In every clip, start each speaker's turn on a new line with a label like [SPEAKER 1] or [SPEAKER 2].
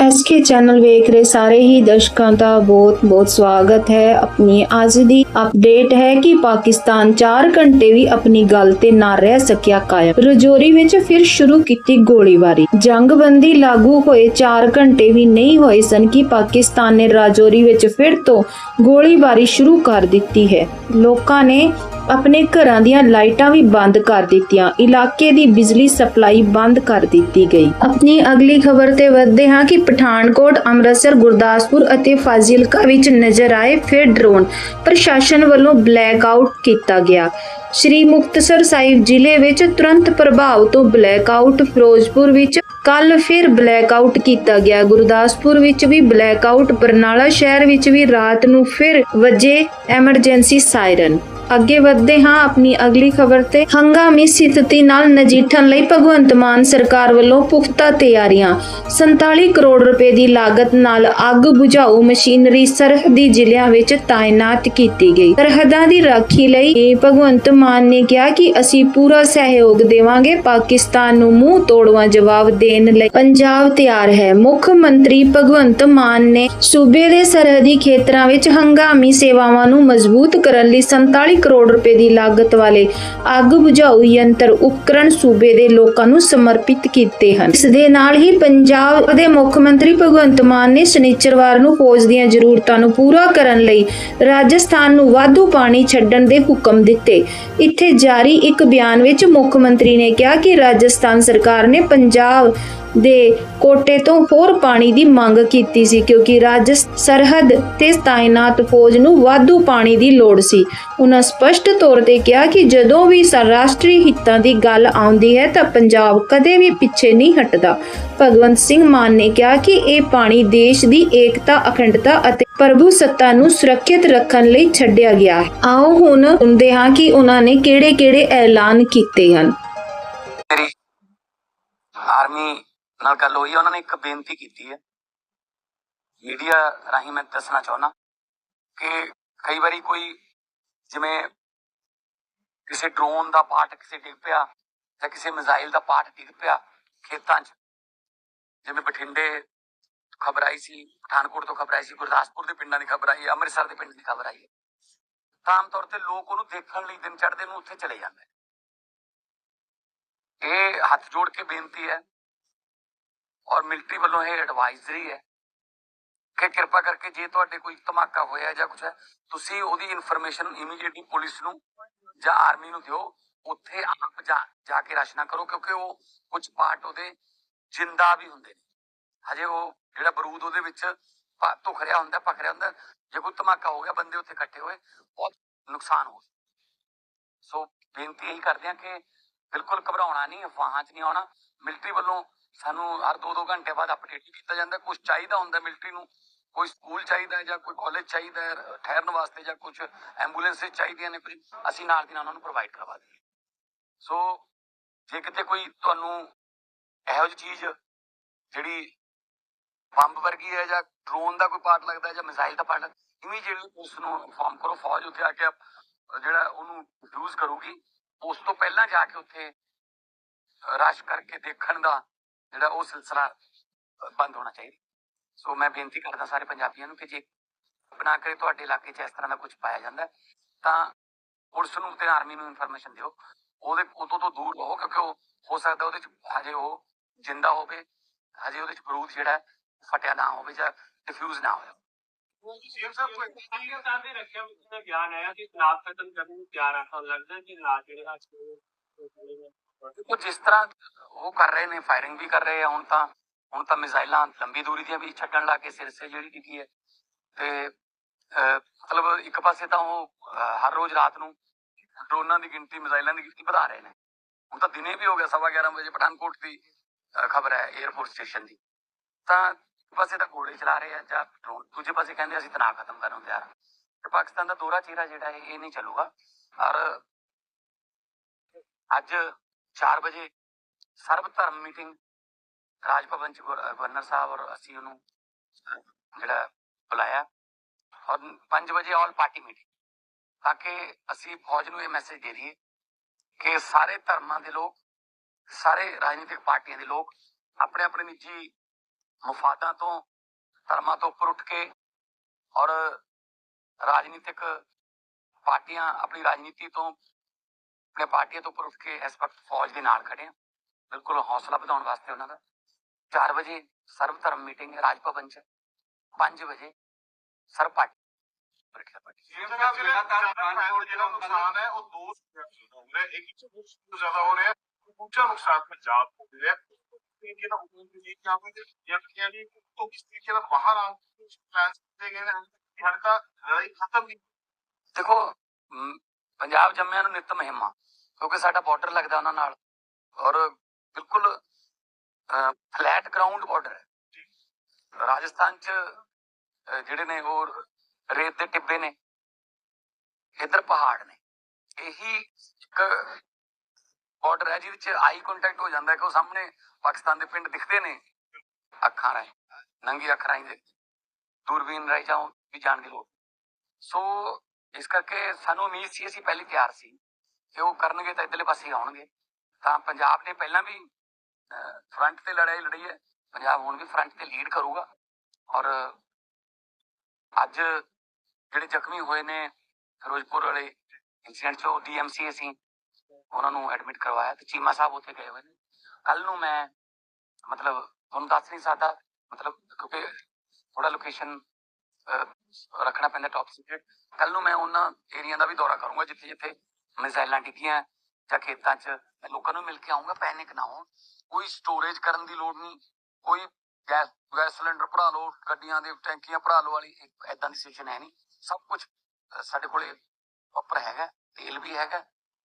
[SPEAKER 1] SK channel ਵੇਖ ਰਹੇ ਸਾਰੇ ਹੀ ਦਰਸ਼ਕਾਂ ਦਾ ਬਹੁਤ-ਬਹੁਤ ਸਵਾਗਤ ਹੈ। ਆਪਣੀ ਅੱਜ ਦੀ ਅਪਡੇਟ ਹੈ ਕਿ ਪਾਕਿਸਤਾਨ 4 ਘੰਟੇ ਵੀ ਆਪਣੀ ਗੱਲ ਤੇ ਨਾ ਰਹਿ ਸਕਿਆ ਕਾਇਮ। ਰਜੌਰੀ ਵਿੱਚ ਫਿਰ ਸ਼ੁਰੂ ਕੀਤੀ ਗੋਲੀਬਾਰੀ। ਜੰਗਬੰਦੀ ਲਾਗੂ ਹੋਏ 4 ਘੰਟੇ ਵੀ ਨਹੀਂ ਹੋਏ ਸਨ ਕਿ ਪਾਕਿਸਤਾਨ ਨੇ ਰਾਜੌਰੀ ਵਿੱਚ ਫਿਰ ਤੋਂ ਗੋਲੀਬਾਰੀ ਸ਼ੁਰੂ ਕਰ ਦਿੱਤੀ ਹੈ। ਲੋਕਾਂ ਨੇ ਆਪਣੇ ਘਰਾਂ ਦੀਆਂ ਲਾਈਟਾਂ ਵੀ ਬੰਦ ਕਰ ਦਿੱਤੀਆਂ। ਇਲਾਕੇ ਦੀ ਬਿਜਲੀ ਸਪਲਾਈ ਬੰਦ ਕਰ ਦਿੱਤੀ ਗਈ। ਆਪਣੀ ਅਗਲੀ ਖਬਰ ਤੇ ਵਧਦੇ ਹਾਂ ਕਿ ਪਠਾਨਕੋਟ, ਅੰਮ੍ਰਿਤਸਰ, ਗੁਰਦਾਸਪੁਰ ਅਤੇ ਫਾਜ਼ਿਲਕਾ ਵਿੱਚ ਨਜ਼ਰ ਆਏ ਫਿਰ ਡਰੋਨ ਪ੍ਰਸ਼ਾਸਨ ਵੱਲੋਂ ਬਲੈਕ ਆਊਟ ਕੀਤਾ ਗਿਆ। ਸ਼੍ਰੀ ਮੁਕਤਸਰ ਸਾਹਿਬ ਜ਼ਿਲ੍ਹੇ ਵਿੱਚ ਤੁਰੰਤ ਪ੍ਰਭਾਵ ਤੋਂ ਬਲੈਕ ਆਊਟ ਫਿਰੋਜ਼ਪੁਰ ਵਿੱਚ ਕੱਲ ਫਿਰ ਬਲੈਕ ਆਊਟ ਕੀਤਾ ਗਿਆ। ਗੁਰਦਾਸਪੁਰ ਵਿੱਚ ਵੀ ਬਲੈਕ ਆਊਟ, ਬਰਨਾਲਾ ਸ਼ਹਿਰ ਵਿੱਚ ਵੀ ਰਾਤ ਨੂੰ ਫਿਰ ਵਜੇ ਐਮਰਜੈਂਸੀ ਸਾਇਰਨ। ਅੱਗੇ ਵਧਦੇ ਹਾਂ ਆਪਣੀ ਅਗਲੀ ਖਬਰ ਤੇ। ਹੰਗਾਮੀ ਸਥਿਤੀ ਨਾਲ ਨਜਿੱਠਣ ਲਈ ਭਗਵੰਤ ਮਾਨ ਸਰਕਾਰ ਵੱਲੋਂ ਪੁਖਤਾ ਤਿਆਰੀਆਂ। 47 ਕਰੋੜ ਰੁਪਏ ਦੀ ਲਾਗਤ ਨਾਲ ਅੱਗ ਬੁਝਾਊ ਮਸ਼ੀਨਰੀ ਸਰਹੱਦੀ ਜ਼ਿਲ੍ਹਿਆਂ ਵਿੱਚ ਤਾਇਨਾਤ ਕੀਤੀ ਗਈ। ਸਰਹੱਦਾਂ ਦੀ ਰਾਖੀ ਲਈ ਇਹ ਭਗਵੰਤ ਮਾਨ ਨੇ ਕਿਹਾ ਕਿ ਅਸੀਂ ਪੂਰਾ ਸਹਿਯੋਗ ਦੇਵਾਂਗੇ ਪਾਕਿਸਤਾਨ ਨੂੰ ਮੂੰਹ ਤੋੜਵਾ ਜਵਾਬ ਦੇਣ ਲਈ। ਪੰਜਾਬ ਤਿਆਰ ਹੈ। ਮੁੱਖ ਮੰਤਰੀ ਭਗਵੰਤ ਮਾਨ ਨੇ ਸੂਬੇ ਦੇ ਸਰਹੱਦੀ ਖੇਤਰਾਂ ਵਿੱਚ ਹੰਗਾਮੀ ਸੇਵਾਵਾਂ ਨੂੰ ਮਜ਼ਬੂਤ ਕਰਨ ਲਈ 47 ਕਰੋੜ ਰੁਪਏ ਦੀ ਲਾਗਤ ਵਾਲੇ ਅੱਗ ਬੁਝਾਊ ਯੰਤਰ ਉਪਕਰਣ ਸੂਬੇ ਦੇ ਲੋਕਾਂ ਨੂੰ ਸਮਰਪਿਤ ਕੀਤੇ ਹਨ। ਇਸ ਦੇ ਨਾਲ ਹੀ ਪੰਜਾਬ ਦੇ ਮੁੱਖ ਮੰਤਰੀ ਭਗਵੰਤ ਮਾਨ ਨੇ ਸ਼ਨੀਚਰਵਾਰ ਨੂੰ ਫੌਜ ਦੀਆਂ ਜ਼ਰੂਰਤਾਂ ਨੂੰ ਪੂਰਾ ਕਰਨ ਲਈ ਰਾਜਸਥਾਨ ਨੂੰ ਵਾਧੂ ਪਾਣੀ ਛੱਡਣ ਦੇ ਹੁਕਮ ਦਿੱਤੇ। ਇੱਥੇ ਜਾਰੀ ਇੱਕ ਬਿਆਨ ਵਿੱਚ ਮੁੱਖ ਮੰਤਰੀ ਨੇ ਕਿਹਾ ਕਿ ਰਾਜਸਥਾਨ ਸਰਕਾਰ ਨੇ ਪੰਜਾਬ ਦੇ ਕੋਟੇ ਤੋਂ ਹੋਰ ਪਾਣੀ ਦੀ ਮੰਗ ਕੀਤੀ ਸੀ, ਕਿਉਂਕਿ ਰਾਜ ਸਰਹੱਦ ਤੇ ਤਾਇਨਾਤ ਫੌਜ ਨੂੰ ਵਾਧੂ ਪਾਣੀ ਦੀ ਲੋੜ ਸੀ। ਉਹਨਾਂ ਸਪਸ਼ਟ ਤੌਰ ਤੇ ਕਿਹਾ ਕਿ ਜਦੋਂ ਵੀ ਰਾਸ਼ਟਰੀ ਹਿੱਤਾਂ ਦੀ ਗੱਲ ਆਉਂਦੀ ਹੈ ਤਾਂ ਪੰਜਾਬ ਕਦੇ ਵੀ ਪਿੱਛੇ ਨਹੀਂ ਹਟਦਾ। ਭਗਵੰਤ ਸਿੰਘ ਮਾਨ ਨੇ ਕਿਹਾ ਕਿ ਇਹ ਪਾਣੀ ਦੇਸ਼ ਦੀ ਏਕਤਾ, ਅਖੰਡਤਾ ਅਤੇ ਪ੍ਰਭੂ ਸੱਤਾ ਨੂੰ ਸੁਰੱਖਿਅਤ ਰੱਖਣ ਲਈ ਛੱਡਿਆ ਗਿਆ ਹੈ। ਆਓ ਹੁਣ ਸੁਣਦੇ ਹਾਂ ਕਿ ਉਹਨਾਂ ਨੇ ਕਿਹੜੇ-ਕਿਹੜੇ ਐਲਾਨ ਕੀਤੇ ਹਨ।
[SPEAKER 2] ਆਰਮੀ ਨਾਲ ਗੱਲ ਹੋਈ ਹੈ ਉਹਨਾਂ ਨੇ ਇੱਕ ਬੇਨਤੀ ਕੀਤੀ ਹੈ। ਮੀਡੀਆ ਰਾਹੀਂ ਮੈਂ ਦੱਸਣਾ ਚਾਹੁੰਦਾ ਕਿ ਕਈ ਵਾਰੀ ਕੋਈ ਜਿਵੇਂ ਕਿਸੇ ਡਰੋਨ ਦਾ ਪਾਰਟ ਕਿਸੇ ਡਿੱਗ ਪਿਆ ਜਾਂ ਕਿਸੇ ਮਿਜ਼ਾਈਲ ਦਾ ਪਾਰਟ ਡਿੱਗ ਪਿਆ ਖੇਤਾਂ 'ਚ। ਜਿਵੇਂ ਬਠਿੰਡੇ ਖਬਰ ਆਈ ਸੀ, ਪਠਾਨਕੋਟ ਤੋਂ ਖਬਰ ਆਈ ਸੀ, ਗੁਰਦਾਸਪੁਰ ਦੇ ਪਿੰਡਾਂ ਦੀ ਖਬਰ ਆਈ ਹੈ, ਅੰਮ੍ਰਿਤਸਰ ਦੇ ਪਿੰਡ ਦੀ ਖਬਰ ਆਈ ਹੈ। ਤਾਂ ਆਮ ਤੌਰ ਤੇ ਲੋਕ ਉਹਨੂੰ ਦੇਖਣ ਲਈ ਦਿਨ ਚੜ੍ਹਦੇ ਨੂੰ ਉੱਥੇ ਚਲੇ ਜਾਂਦੇ ਇਹ ਹੱਥ ਜੋੜ ਕੇ ਬੇਨਤੀ ਹੈ ਔਰ ਮਿਲਟਰੀ ਵੱਲੋਂ ਇਹ ਐਡਵਾਈਜ਼ਰੀ ਹੈ ਕਿ ਕਿਰਪਾ ਕਰਕੇ ਜੇ ਤੁਹਾਡੇ ਕੋਈ ਧਮਾਕਾ ਹੋਇਆ ਜਾਂ ਕੁਝ ਹੈ, ਤੁਸੀਂ ਉਹਦੀ ਇਨਫੋਰਮੇਸ਼ਨ ਇਮੀਡੀਏਟਲੀ ਪੁਲਿਸ ਨੂੰ ਜਾਂ ਆਰਮੀ ਨੂੰ ਦਿਓ। ਉੱਥੇ ਆਪ ਜਾ ਕੇ ਰਚਨਾ ਕਰੋ ਕਿਉਂਕਿ ਉਹ ਕੁਝ ਪਾਰਟ ਉਹਦੇ ਜਿੰਦਾ ਵੀ ਹੁੰਦੇ ਨੇ। ਹਜੇ ਉਹ ਜਿਹੜਾ ਬਰੂਦ ਉਹਦੇ ਵਿੱਚ ਪ- ਧੁਖਰਿਆ ਹੁੰਦਾ ਪਕੜਿਆ ਹੁੰਦਾ, ਜੇ ਕੋਈ ਧਮਾਕਾ ਹੋ ਗਿਆ, ਬੰਦੇ ਉੱਥੇ ਇਕੱਠੇ ਹੋਏ, ਬਹੁਤ ਨੁਕਸਾਨ ਹੋ ਸੋ ਬੇਨਤੀ ਇਹੀ ਕਰਦੇ ਆ ਕਿ ਬਿਲਕੁਲ ਘਬਰਾਉਣਾ ਨਹੀਂ, ਅਫਵਾਹਾਂ 'ਚ ਨਹੀਂ ਆਉਣਾ। ਮਿਲਟਰੀ ਵੱਲੋਂ ਸਾਨੂੰ ਹਰ 2-2 ਘੰਟੇ ਬਾਅਦ ਅਪਡੇਟ ਕੀਤਾ ਜਾਂਦਾ। ਕੁਝ ਚਾਹੀਦਾ ਹੁੰਦਾ ਮਿਲਟਰੀ ਨੂੰ, ਕੋਈ ਸਕੂਲ ਚਾਹੀਦਾ ਹੈ ਜਾਂ ਕੋਈ ਕਾਲਜ ਚਾਹੀਦਾ ਹੈ, ਠਹਿਰਨ ਵਾਸਤੇ ਜਾਂ ਕੁਝ ਐਂਬੂਲੈਂਸ ਚਾਹੀਦੀਆਂ ਨੇ ਕੁਝ ਅਸੀਂ ਨਾਲ ਦੀ ਨਾਲ ਉਹਨਾਂ ਨੂੰ ਪ੍ਰੋਵਾਈਡ ਕਰਵਾ ਦਈਏ। ਸੋ ਜੇ ਕਿਤੇ ਕੋਈ ਤੁਹਾਨੂੰ ਇਹੋ ਜਿਹੀ ਚੀਜ਼ ਜਿਹੜੀ ਬੰਬ ਵਰਗੀ ਹੈ ਜਾਂ ਡਰੋਨ ਦਾ ਕੋਈ ਪਾਰਟ ਲੱਗਦਾ ਜਾਂ ਮਿਜ਼ਾਈਲ ਦਾ ਪਾਰਟ ਇਮੀਡੀਏਟਲੀ ਪੁਲਿਸ ਨੂੰ ਇਨਫੋਰਮ ਕਰੋ। ਫੌਜ ਉੱਥੇ ਆ ਕੇ ਜਿਹੜਾ ਉਹਨੂੰ ਯੂਜ਼ ਕਰੂਗੀ, ਉਸ ਤੋਂ ਪਹਿਲਾਂ ਜਾ ਕੇ ਉੱਥੇ ਰਸ਼ ਕਰਕੇ ਦੇਖਣ ਦਾ ਜਿਹੜਾ ਉਹ ਸਿਲਸਿਲਾ ਬੰਦ ਹੋਣਾ ਚਾਹੀਦਾ। ਸੋ ਮੈਂ ਬੇਨਤੀ ਕਰਦਾ ਸਾਰੇ ਪੰਜਾਬੀਆਂ ਨੂੰ ਕਿ ਜੇ ਬਣਾ ਕੇ ਤੁਹਾਡੇ ਇਲਾਕੇ 'ਚ ਇਸ ਤਰ੍ਹਾਂ ਦਾ ਕੁਝ ਪਾਇਆ ਜਾਂਦਾ ਤਾਂ ਪੁਲਿਸ ਨੂੰ ਤੇ ਆਰਮੀ ਨੂੰ ਇਨਫੋਰਮੇਸ਼ਨ ਦਿਓ। ਉਹਦੇ ਉਦੋਂ ਤੋਂ ਦੂਰ ਰਹੋ ਕਿਉਂਕਿ ਉਹ ਹੋ ਸਕਦਾ ਉਹਦੇ 'ਚ ਹਜੇ ਉਹ ਜਿੰਦਾ ਹੋਵੇ ਹਜੇ ਉਹਦੇ 'ਚ ਬਰੂਦ ਜਿਹੜਾ ਫਟਿਆ ਨਾ ਹੋਵੇ ਜਾਂ ਡਿਫਿਊਜ਼ ਨਾ ਹੋਵੇ।
[SPEAKER 3] ਸੀਐਮ ਸਾਹਿਬ ਕੋਈ ਪਾਕਿਸਤਾਨ ਦੇ ਰੱਖਿਆ ਵਿੱਚ ਦਾ ਬਿਆਨ ਆਇਆ ਕਿ ਨਾਕ ਖਤਮ ਕਰਨ ਨੂੰ ਤਿਆਰ ਆ ਲੱਗਦਾ ਕਿ ਨਾ ਜਿਹੜੇ ਹਾਦਸੇ
[SPEAKER 2] ਉਹ ਜਿਸ ਤਰ੍ਹਾਂ ਉਹ ਕਰ ਰਹੇ ਨੇ ਫਾਇਰਿੰਗ ਵੀ ਕਰ ਰਹੇ ਆ ਹੁਣ ਤਾਂ ਹੁਣ ਤਾਂ ਮਿਜ਼ਾਈਲਾਂ ਲੰਬੀ ਦੂਰੀ ਦੀਆਂ ਵੀ ਛੱਡਣ ਲੱਗ ਕੇ ਸਿਰ ਜਿਹੜੀ ਡਿੱਗੀ ਹੈ। ਤੇ ਮਤਲਬ ਇੱਕ ਪਾਸੇ ਤਾਂ ਉਹ ਹਰ ਰੋਜ਼ ਰਾਤ ਨੂੰ ਡਰੋਨਾਂ ਦੀ ਗਿਣਤੀ, ਮਿਜ਼ਾਈਲਾਂ ਦੀ ਗਿਣਤੀ ਵਧਾ ਰਹੇ ਨੇ। ਹੁਣ ਤਾਂ ਦਿਨੇ ਵੀ ਹੋ ਗਿਆ, ਸਵਾ 11 ਵਜੇ ਪਠਾਨਕੋਟ ਦੀ ਖਬਰ ਹੈ 에ਅਰਫੋਰਸ ਸਟੇਸ਼ਨ ਦੀ। ਤਾਂ ਇੱਕ ਪਾਸੇ ਤਾਂ ਗੋਲੇ ਚਲਾ ਰਹੇ ਆ, ਜਾਂ ਡਰੋਨ ਦੂਜੇ ਪਾਸੇ ਕਹਿੰਦੇ ਅਸੀਂ ਤਣਾਅ ਖਤਮ ਕਰਨ ਨੂੰ ਤਿਆਰ ਤੇ ਪਾਕਿਸਤਾਨ ਦਾ ਦੋਹਰਾ ਚਿਹਰਾ ਜਿਹੜਾ ਹੈ, ਇਹ ਨਹੀਂ ਚੱਲੂਗਾ। ਔਰ ਅੱਜ 4 ਵਜੇ ਸਰਬ ਧਰਮ ਮੀਟਿੰਗ, ਰਾਜ ਭਵਨ ਚ ਗਵਰਨਰ ਸਾਹਿਬ ਔਰ ਅਸੀਂ ਉਹਨੂੰ ਜਿਹੜਾ ਬੁਲਾਇਆ। ਔਰ 5 ਵਜੇ ਆਲ ਪਾਰਟੀ ਮੀਟਿੰਗ, ਤਾਂ ਕਿ ਅਸੀਂ ਫੌਜ ਨੂੰ ਇਹ ਮੈਸੇਜ ਦੇ ਦਈਏ ਕਿ ਸਾਰੇ ਧਰਮਾਂ ਦੇ ਲੋਕ, ਸਾਰੇ ਰਾਜਨੀਤਿਕ ਪਾਰਟੀਆਂ ਦੇ ਲੋਕ ਆਪਣੇ ਆਪਣੇ ਨਿੱਜੀ ਮੁਫਾਦਾਂ ਤੋਂ, ਧਰਮਾਂ ਤੋਂ ਉੱਪਰ ਉੱਠ ਕੇ ਔਰ ਰਾਜਨੀਤਿਕ ਪਾਰਟੀਆਂ ਆਪਣੀ ਰਾਜਨੀਤੀ ਤੋਂ ਆਪਣੇ ਪਾਰਟੀਆਂ ਤੋਂ ਉੱਪਰ ਉੱਠ ਕੇ ਇਸ ਵਕਤ ਫੌਜ ਦੇ ਨਾਲ ਖੜੇ ਆ ਬਿਲਕੁਲ ਹੌਸਲਾ ਵਧਾਉਣ ਵਾਸਤੇ ਉਹਨਾਂ ਦਾ। 4 ਵਜੇ ਸਰਵ ਧਰਮ ਮੀਟਿੰਗ ਹੈ ਰਾਜ ਭਵਨ ਚ। 5 ਵਜੇ ਸਰਬ ਪਾਰਟੀ ਪ੍ਰੀਖਿਆ ਪਾਰਟੀ
[SPEAKER 4] ਸੀਐਮ ਸਾਹਿਬ ਲਗਾਤਾਰ ਪਠਾਨਕੋਟ ਜਿਹੜਾ ਨੁਕਸਾਨ ਹੈ ਉਹ ਦੋ ਹੋ ਇੱਕ ਤੋਂ ਜ਼ਿਆਦਾ ਹੋ ਰਿਹਾ ਦੂਜਾ ਨੁਕਸਾਨ ਪੰਜਾਬ ਹੋ ਰਿਹਾ ਤਰੀਕੇ ਨਾਲ ਹੁਕਮ ਦੀ ਜਾਂ ਫਿਰ ਜਾਂ ਕਿ ਤੋਂ ਕਿਸ ਤਰੀਕੇ ਨਾਲ ਬਾਹਰ ਆ ਫੈਂਸ ਦੇ ਗਏ ਨੇ ਹਰ ਲੜਾਈ ਖਤਮ ਨਹੀਂ
[SPEAKER 2] ਦੇਖੋ ਪੰਜਾਬ ਜੰਮਿਆਂ ਨੂੰ ਨਿਤ ਮਹਿਮਾ। ਕਿਉਂਕਿ ਸਾਡਾ ਬਾਰਡਰ ਲੱਗਦਾ ਉਹਨਾਂ ਨਾਲ। ਔਰ ਬਿਲਕੁਲ ਫਲੈਟ ਗਰਾਊਂਡ ਬਾਰਡਰ ਹੈ। ਰਾਜਸਥਾਨ ਚ ਜਿਹੜੇ ਨੇ ਉਹ ਰੇਤ ਦੇ ਟਿੱਬੇ ਨੇ ਇਧਰ ਪਹਾੜ ਨੇ। ਇਹੀ ਇੱਕ ਬਾਰਡਰ ਹੈ ਜਿਹਦੇ ਚ ਆਈ ਕੰਟੈਕਟ ਹੋ ਜਾਂਦਾ ਹੈ ਕਿ ਉਹ ਸਾਹਮਣੇ ਪਾਕਿਸਤਾਨ ਦੇ ਪਿੰਡ ਦਿਖਦੇ ਨੇ। ਅੱਖਾਂ ਰਾਹੀਂ ਨੰਗੀ ਅੱਖਾਂ ਰਾਹੀਂ ਦੂਰਬੀਨ ਰਾਹੀਂ ਜਾਓ ਵੀ ਜਾਣ ਦੀ ਲੋੜ ਸੋ ਇਸ ਕਰਕੇ ਸਾਨੂੰ ਉਮੀਦ ਸੀ ਅਸੀਂ ਪਹਿਲੇ ਤਿਆਰ ਸੀ। ਕਿ ਉਹ ਕਰਨਗੇ ਤਾਂ ਇਧਰਲੇ ਪਾਸੇ ਆਉਣਗੇ। ਤਾਂ ਪੰਜਾਬ ਨੇ ਪਹਿਲਾਂ ਵੀ ਫਰੰਟ ਤੇ ਲੜਾਈ ਲੜੀ ਹੈ। ਪੰਜਾਬ ਹੁਣ ਵੀ ਫਰੰਟ ਤੇ ਲੀਡ ਕਰੂਗਾ। ਔਰ ਅੱਜ ਜਿਹੜੇ ਜ਼ਖਮੀ ਹੋਏ ਨੇ, ਫਿਰੋਜ਼ਪੁਰ ਵਾਲੇ ਇਨਸੀਡੈਂਟ ਚੋਂ ਡੀਐਮਸੀ ਅਸੀਂ ਉਹਨਾਂ ਨੂੰ ਐਡਮਿਟ ਕਰਵਾਇਆ ਤੇ ਚੀਮਾ ਸਾਹਿਬ ਉੱਥੇ ਗਏ ਹੋਏ ਨੇ। ਕੱਲ ਨੂੰ ਮੈਂ, ਮਤਲਬ ਤੁਹਾਨੂੰ ਦੱਸ ਨਹੀਂ ਸਕਦਾ, ਮਤਲਬ ਕਿਉਂਕਿ ਥੋੜਾ ਲੋਕੇਸ਼ਨ ਰੱਖਣਾ ਪੈਂਦਾ ਟੌਪ ਸੀਕ੍ਰੇਟ ਕੱਲ ਨੂੰ ਮੈਂ ਉਹਨਾਂ ਏਰੀਆ ਦਾ ਵੀ ਦੌਰਾ ਕਰੂੰਗਾ ਜਿੱਥੇ ਜਿੱਥੇ ਮਿਜ਼ਾਈਲਾਂ ਡਿੱਗੀਆਂ ਜਾਂ ਖੇਤਾਂ 'ਚ। ਮੈਂ ਲੋਕਾਂ ਨੂੰ ਮਿਲ ਕੇ ਆਉਂਗਾ ਪੈਨਿਕ ਨਾ ਹੋਣ। ਕੋਈ ਸਟੋਰੇਜ ਕਰਨ ਦੀ ਲੋੜ ਨਹੀਂ। ਕੋਈ ਗੈਸ ਗੈਸ ਸਿਲੰਡਰ ਭਰਾ ਲਓ, ਗੱਡੀਆਂ ਦੇ, ਟੈਂਕੀਆਂ ਭਰਾ ਲਓ ਵਾਲੀ ਐਦਾਂ ਦੀ ਸਿਚੁਏਸ਼ਨ ਹੈ ਨਹੀਂ। ਸਭ ਕੁਝ ਸਾਡੇ ਕੋਲੇ ਪ੍ਰੋਪਰ ਹੈਗਾ, ਤੇਲ ਵੀ ਹੈਗਾ,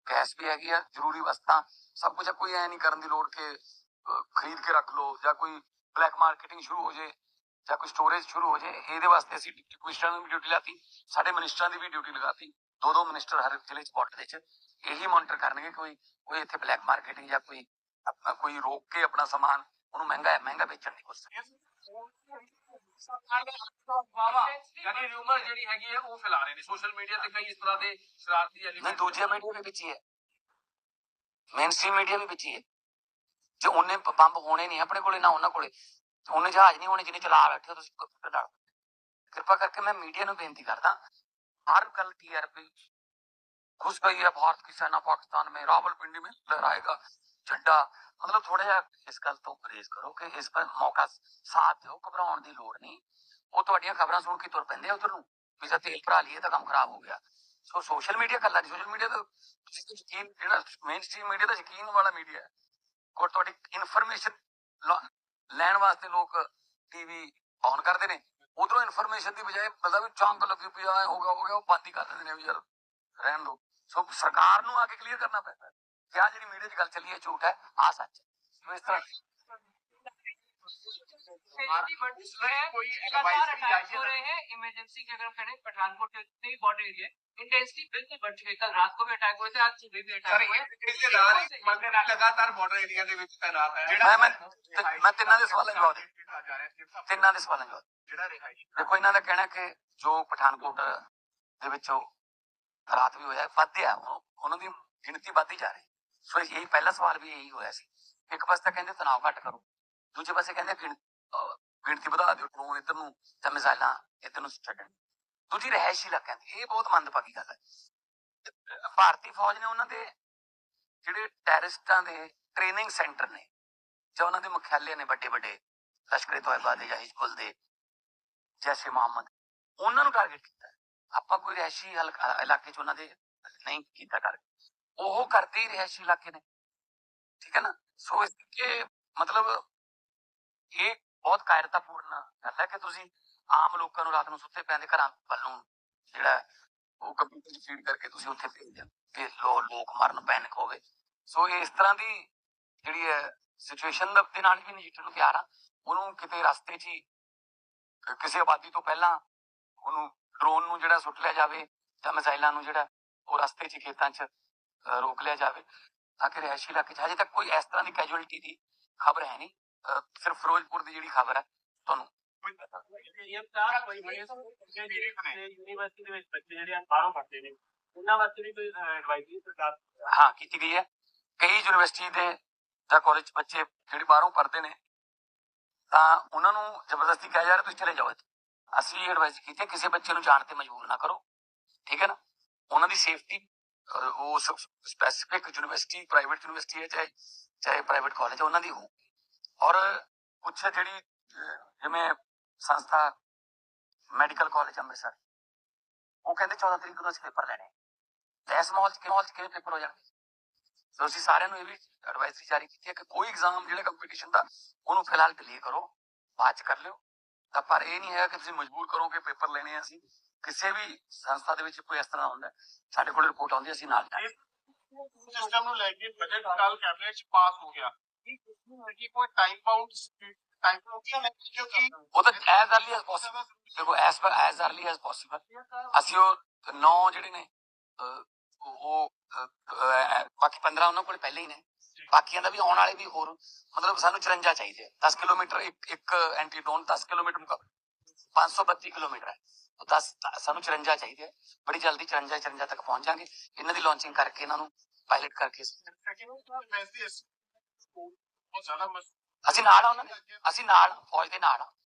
[SPEAKER 2] ਗੈਸ ਵੀ ਹੈਗੀ ਆ, ਜ਼ਰੂਰੀ ਵਸਤਾਂ। ਸਭ ਕੁਝ ਕੋਈ ਐ ਨਹੀਂ ਕਰਨ ਦੀ ਲੋੜ ਕਿ ਖਰੀਦ ਕੇ ਰੱਖ ਲਓ, ਜਾਂ ਕੋਈ ਬਲੈਕ ਮਾਰਕੀਟਿੰਗ ਸ਼ੁਰੂ ਹੋ ਜੇ, ਜਾਂ ਕੋਈ ਸਟੋਰੇਜ ਸ਼ੁਰੂ ਹੋ ਜੇ। ਇਹਦੇ ਵਾਸਤੇ ਅਸੀਂ ਡਿਪਟੀ ਕਮਿਸ਼ਨਰ ਨੂੰ ਵੀ ਡਿਊਟੀ ਲਾਤੀ, ਸਾਡੇ ਮਿਨਿਸਟਰਾਂ ਦੀ ਵੀ ਡਿਊਟੀ ਲਗਾਤੀ। ਦੋ ਦੋ ਮਿਨਿਸਟਰ ਹਰ ਜ਼ਿਲ੍ਹੇ ਚ ਬਾਰਡਰ ਦੇ ਚ ਇਹੀ ਮੋਨੀਟਰ ਕਰਨਗੇ ਕੋਈ ਕੋਈ ਇੱਥੇ ਬਲੈਕ ਮਾਰਕੀਟਿੰਗ ਜਾਂ ਕੋਈ ਆਪਣਾ ਕੋਈ ਰੋਕ ਕੇ ਆਪਣਾ ਸਮਾਨ ਉਹਨੂੰ ਮਹਿੰਗਾ ਮਹਿੰਗਾ ਵੇਚਣ ਦੀ ਕੋਸ਼ਿਸ਼
[SPEAKER 3] ਯਾਨੀ ਰਿਊਮਰ ਜਿਹੜੀ ਹੈਗੀ ਹੈ ਉਹ ਫੈਲਾ ਰਹੇ ਨੇ ਸੋਸ਼ਲ ਮੀਡੀਆ ਤੇ ਕਈ ਇਸ ਤਰ੍ਹਾਂ ਦੇ ਸ਼ਰਾਰਤੀ ਐਲੀਮੈਂਟ
[SPEAKER 2] ਦੂਜੀਆਂ ਮੀਡੀਆ ਵੀ ਵਿੱਚ ਹੀ ਹੈ ਮੇਨ ਸਟ੍ਰੀਮ ਮੀਡੀਆ ਵੀ ਵਿੱਚ ਹੀ ਹੈ ਜੇ ਉਹਨੇ ਬੰਬ ਹੋਣੇ ਨਹੀਂ ਆਪਣੇ ਕੋਲੇ ਨਾ ਉਹਨਾਂ ਕੋਲੇ ਉਹਨੇ ਜਹਾਜ਼ ਨਹੀਂ ਹੋਣੇ ਜਿਹਨੇ ਚਲਾ ਬੈਠੇ ਤੁਸੀਂ ਕਿਰਪਾ ਕਰਕੇ ਮੈਂ ਮੀਡੀਆ ਨੂੰ ਬੇਨਤੀ ਕਰਦਾ हर कल टीआरपी घुस गई है भारत की सेना पाकिस्तान में रावलपिंडी में लहराएगा झंडा मतलब थोड़ा ਜਿਹਾ ਇਸ ਗੱਲ ਤੋਂ ਪਰਹੇਜ਼ ਕਰੋ ਕਿ ਇਸ ਪਰ ਮੌਕਾ ਸਾਥ ਦਿਓ ਘਬਰਾਉਣ ਦੀ ਲੋੜ ਨਹੀਂ ਉਹ ਤੁਹਾਡੀਆਂ ਖਬਰਾਂ ਸੁਣ ਕੇ ਤੁਰ ਪੈਂਦੇ ਆ ਉਧਰ ਨੂੰ ਵੀ ਜੇ ਤੇਲ ਭਰਾ ਲਈਏ ਤਾਂ ਕੰਮ ਖਰਾਬ ਹੋ ਗਿਆ ਸੋ ਸੋਸ਼ਲ ਮੀਡੀਆ ਕੱਲਾ ਨਹੀਂ ਸੋਸ਼ਲ ਮੀਡੀਆ ਤਾਂ ਤੁਸੀਂ ਤਾਂ ਯਕੀਨ ਜਿਹੜਾ ਮੇਨ ਸਟ੍ਰੀਮ ਮੀਡੀਆ ਦਾ ਯਕੀਨ ਵਾਲਾ ਮੀਡੀਆ ਹੈ ਔਰ ਤੁਹਾਡੀ ਇਨਫੋਰਮੇਸ਼ਨ ਲੈਣ ਵਾਸਤੇ ਲੋਕ ਟੀਵੀ ਔਨ ਕਰਦੇ ਨੇ ਉਧਰੋਂ ਇਨਫੋਰਮੇਸ਼ਨ ਦੀ ਬਜਾਏ ਪਤਾ ਵੀ ਚੌਂਕ ਲੱਗੀ ਪਿਆ ਹੈ ਹੋ ਗਿਆ ਹੋ ਗਿਆ ਉਹ ਬੰਦ ਹੀ ਕਰ ਦਿੰਦੇ ਨੇ ਵੀ ਯਾਰ ਰਹਿਣ ਦੋ ਸੋ ਸਰਕਾਰ ਨੂੰ ਆ ਕੇ ਕਲੀਅਰ ਕਰਨਾ ਪੈਂਦਾ ਹੈ ਕਿ ਆਹ ਜਿਹੜੀ ਮੀਡੀਆ 'ਚ ਗੱਲ ਚੱਲੀ ਹੈ ਝੂਠ ਹੈ ਆ ਸੱਚ ਹੈ ਸੋ ਇਸ ਤਰ੍ਹਾਂ
[SPEAKER 4] ਕੋਈ
[SPEAKER 5] लगातार
[SPEAKER 4] एडवाइस
[SPEAKER 5] अटैक हो रहे हैं इमरजेंसी की अगर हम करें पठानकोट के बॉर्डर एरिया इंटेंसिटी बिल्कुल बढ़ चुकी है कल रात को भी अटैक हुए थे आज सुबह भी
[SPEAKER 4] ਸਰ
[SPEAKER 5] अटैक हुए
[SPEAKER 4] ਇਹ ਇਸ ਦੇ ਨਾਲ ਹੀ ਮੰਦੇ ਨਾਲ ਲਗਾਤਾਰ ਬਾਰਡਰ ਏਰੀਆ ਦੇ ਵਿੱਚ ਤੈਨਾਤ ਹੈ
[SPEAKER 2] ਮੈਂ ਮੈਂ ਤੇ- ਮੈਂ ਤਿੰਨਾਂ ਦੇ ਸਵਾਲਾਂ ਦੇ ਜਵਾਬ ਦੇ ਤਿੰਨਾਂ ਦੇ ਸਵਾਲਾਂ ਦੇ ਜਵਾਬ
[SPEAKER 4] ਜਿਹੜਾ ਰਿਹਾਇਸ਼ੀ
[SPEAKER 2] ਦੇਖੋ ਇਹਨਾਂ ਦਾ ਕਹਿਣਾ ਹੈ ਕਿ ਜੋ ਪਠਾਨਕੋਟ ਦੇ ਵਿੱਚ ਉਹ ਰਾਤ ਵੀ ਹੋਇਆ ਵੱਧਿਆ ਉਹ- ਉਹਨਾਂ ਦੀ ਗਿਣਤੀ ਵੱਧਦੀ ਜਾ ਰਹੀ ਸੋ ਇਹ ਪਹਿਲਾ ਸਵਾਲ ਵੀ ਇਹੀ ਹੋਇਆ ਸੀ ਇੱਕ ਪਾਸੇ ਤਾਂ ਕਹਿੰਦੇ ਤਣਾਅ ਘੱਟ ਕਰੋ ਦੂਜੇ ਪਾਸੇ ਕਹਿੰਦੇ ਗਿਣ- ਅਹ ਗਿਣਤੀ ਵਧਾ ਦਿਓ ਡਰੋਨ ਇੱਧਰ ਨੂੰ ਤੇ ਮਿਜ਼ਾਈਲਾਂ ਇੱਧਰ ਨੂੰ ਛੱਡਣ ਦੂਜੀ ਰਹਿਸ਼ ਇਲਾਕਿਆਂ ਇਹ ਬਹੁਤ ਮੰਦਭਾਗੀ ਗੱਲ ਹੈ। ਭਾਰਤੀ ਫੌਜ ਨੇ ਉਹਨਾਂ ਦੇ ਜਿਹੜੇ ਟੈਰਰਿਸਟਾਂ ਦੇ ਟ੍ਰੇਨਿੰਗ ਸੈਂਟਰ ਨੇ, ਜਾਂ ਉਹਨਾਂ ਦੇ ਮੁਖਿਆਲੇ ਨੇ ਵੱਡੇ ਵੱਡੇ ਲਸ਼ਕਰੇ ਤੋਇਬਾ ਦੇ ਜਾਂ ਹਿਜ਼ਬੁਲ ਦੇ, ਜੈਸੇ ਮੁਹੰਮਦ, ਉਹਨਾਂ ਨੂੰ ਟਾਰਗੇਟ ਕੀਤਾ। ਆਪਾਂ ਕੋਈ ਰਹਿਸ਼ੀ ਇਲਾਕੇ ਚ ਉਹਨਾਂ ਦੇ ਨਹੀਂ ਕੀਤਾ ਟਾਰਗੇਟ ਉਹ ਕਰਦੇ ਹੀ ਰਹਿਸ਼ੀ ਇਲਾਕੇ ਨੇ। ਠੀਕ ਹੈ ਨਾ? ਸੋ ਇਸ ਕਿ ਮਤਲਬ ਇਹ ਬਹੁਤ ਕਾਇਰਤਾਪੂਰਨ ਗੱਲ ਹੈ ਕਿ ਤੁਸੀਂ ਆਮ ਲੋਕਾਂ ਨੂੰ ਰਾਤ ਨੂੰ ਸੁੱਤੇ ਪੈਂਦੇ ਘਰਾਂ ਵੱਲ ਨੂੰ ਜਿਹੜਾ ਉਹ ਕੰਪਿਊਟਰ ਫੀਡ ਕਰਕੇ ਤੁਸੀਂ ਉੱਥੇ ਭੇਜ ਦਿਓ ਲੋ, ਲੋਕ ਮਰਨ ਪੈਨਿਕ ਹੋਵੇ ਸੋ ਇਸ ਤਰ੍ਹਾਂ ਦੀ ਜਿਹੜੀ ਹੈ ਸਿਚੁਏਸ਼ਨ ਦੇ ਨਾਲ ਵੀ ਨਜਿੱਠਣ ਨੂੰ ਤਿਆਰ ਆ। ਉਹਨੂੰ ਕਿਤੇ ਰਸਤੇ 'ਚ ਕਿਸੇ ਆਬਾਦੀ ਤੋਂ ਪਹਿਲਾਂ ਉਹਨੂੰ ਡਰੋਨ ਨੂੰ ਜਿਹੜਾ ਸੁੱਟ ਲਿਆ ਜਾਵੇ ਜਾਂ ਮਿਜ਼ਾਈਲਾਂ ਨੂੰ ਜਿਹੜਾ ਉਹ ਰਸਤੇ 'ਚ ਖੇਤਾਂ 'ਚ ਰੋਕ ਲਿਆ ਜਾਵੇ, ਤਾਂ ਕਿ ਰਿਹਾਇਸ਼ੀ ਇਲਾਕੇ 'ਚ, ਹਜੇ ਤੱਕ ਕੋਈ ਇਸ ਤਰ੍ਹਾਂ ਦੀ ਕੈਜੁਅਲਟੀ ਦੀ ਖਬਰ ਹੈ ਨਹੀਂ। ਸਿਰਫ ਫਿਰੋਜ਼ਪੁਰ ਦੀ ਜਿਹੜੀ ਖਬਰ ਹੈ ਤੁਹਾਨੂੰ
[SPEAKER 3] ਯੂਨੀਵਰਸਿਟੀ ਦੇ ਵਿੱਚ ਬੱਚੇ ਜਿਹੜੇ ਆ ਬਾਹਰੋਂ ਪੜ੍ਹਦੇ ਨੇ ਉਹਨਾਂ ਵਾਸਤੇ ਵੀ ਕੋਈ ਐਡਵਾਈਜ਼ਰੀ ਸਰਕਾਰ
[SPEAKER 2] ਹਾਂ ਕੀਤੀ ਗਈ ਹੈ ਕਈ ਯੂਨੀਵਰਸਿਟੀ ਦੇ ਜਾਂ ਕਾਲਜ ਬੱਚੇ ਜਿਹੜੇ ਬਾਹਰੋਂ ਪੜ੍ਹਦੇ ਨੇ ਤਾਂ ਉਹਨਾਂ ਨੂੰ ਜ਼ਬਰਦਸਤੀ ਕਿਹਾ ਜਾ ਰਿਹਾ ਤੁਸੀਂ ਚਲੇ ਜਾਓ ਅਸੀਂ ਐਡਵਾਈਸ ਕੀਤੀ ਕਿਸੇ ਬੱਚੇ ਨੂੰ ਜਾਣ ਤੇ ਮਜਬੂਰ ਨਾ ਕਰੋ ਠੀਕ ਹੈ ਨਾ ਉਹਨਾਂ ਦੀ ਸੇਫਟੀ ਉਹ ਸਪੈਸਿਫਿਕ ਯੂਨੀਵਰਸਿਟੀ ਪ੍ਰਾਈਵੇਟ ਯੂਨੀਵਰਸਿਟੀ ਹੈ ਚਾਹੇ ਚਾਹੇ ਪ੍ਰਾਈਵੇਟ ਕਾਲਜ ਹੈ ਉਹਨਾਂ ਦੀ ਹੋ ਔਰ ਕੁਛ ਜਿਹੜੀ ਜਿਵੇਂ ਸੰਸਥਾ ਮੈਡੀਕਲ ਕਾਲਜ ਅੰਮ੍ਰਿਤਸਰ। ਉਹ ਕਹਿੰਦੇ 14 ਤਰੀਕ ਨੂੰ ਅਸੀਂ ਪੇਪਰ ਲੈਣੇ। ਤੇ ਇਸ ਮਾਹੌਲ ਚ ਕਿ ਮਾਹੌਲ ਚ ਕਿਵੇਂ ਪੇਪਰ ਹੋ ਜਾਣਗੇ? ਸੋ ਅਸੀਂ ਸਾਰਿਆਂ ਨੂੰ ਇਹ ਵੀ ਐਡਵਾਈਜ਼ਰੀ ਜਾਰੀ ਕੀਤੀ ਹੈ ਕਿ ਕੋਈ ਐਗਜ਼ਾਮ ਜਿਹੜਾ ਕੰਪੀਟੀਸ਼ਨ ਦਾ ਉਹਨੂੰ ਫਿਲਹਾਲ ਡਿਲੇ ਕਰੋ ਬਾਅਦ ਚ ਕਰ ਲਿਓ। ਤਾਂ ਪਰ ਇਹ ਨਹੀਂ ਹੈਗਾ ਕਿ ਤੁਸੀਂ ਮਜਬੂਰ ਕਰੋ ਕਿ ਪੇਪਰ ਲੈਣੇ ਆ ਅਸੀਂ। ਕਿਸੇ ਵੀ ਸੰਸਥਾ ਦੇ ਵਿੱਚ ਕੋਈ ਇਸ ਤਰ੍ਹਾਂ ਹੁੰਦਾ ਸਾਡੇ ਕੋਲ ਰਿਪੋਰਟ ਆਉਂਦੀ ਹੈ, ਅਸੀਂ ਨਾਲ ਜਾਂਦੇ
[SPEAKER 4] ਸਿਸਟਮ ਨੂੰ ਲੈ ਕੇ ਬਜਟ ਕੱਲ ਕੈਬਨਿਟ ਚ ਪਾਸ ਹੋ ਗਿਆ। ਕੀ ਕੋਈ ਟਾਈਮ ਬਾਉਂਡ
[SPEAKER 2] ਉਹ ਤਾਂ ਐਜ਼ ਅਰਲੀ ਐਜ਼ ਪੋਸੀਬਲ ਦੇਖੋ ਐਸ ਪਰ ਐਜ਼ ਅਰਲੀ ਐਜ਼ ਪੋਸੀਬਲ ਅਸੀਂ ਉਹ ਨੌ ਜਿਹੜੇ ਨੇ ਉਹ ਬਾਕੀ 15 ਉਹਨਾਂ ਕੋਲ ਪਹਿਲੇ ਹੀ ਨੇ। ਬਾਕੀਆਂ ਦਾ ਵੀ ਆਉਣ ਵਾਲੇ ਵੀ ਹੋਰ, ਮਤਲਬ ਸਾਨੂੰ 54 ਚਾਹੀਦੇ 10 ਕਿਲੋਮੀਟਰ ਇੱਕ ਇੱਕ ਐਂਟੀਡੋਨ 10 ਕਿਲੋਮੀਟਰ ਮੁਕਾਬਲੇ 532 ਕਿਲੋਮੀਟਰ ਹੈ। ਉਹ 10 ਸਾਨੂੰ 54 ਚਾਹੀਦੇ ਬੜੀ ਜਲਦੀ 54 54 ਤੱਕ ਪਹੁੰਚ ਜਾਾਂਗੇ ਇਹਨਾਂ ਦੀ ਲਾਂਚਿੰਗ ਕਰਕੇ ਇਹਨਾਂ ਨੂੰ ਪਾਇਲਟ ਕਰਕੇ
[SPEAKER 4] ਬਹੁਤ ਜ਼ਿਆਦਾ
[SPEAKER 2] ਅਸੀਂ ਨਾਲ ਆ ਉਹਨਾਂ ਦੇ ਅਸੀਂ ਨਾਲ ਆ, ਫੌਜ ਦੇ ਨਾਲ ਆ।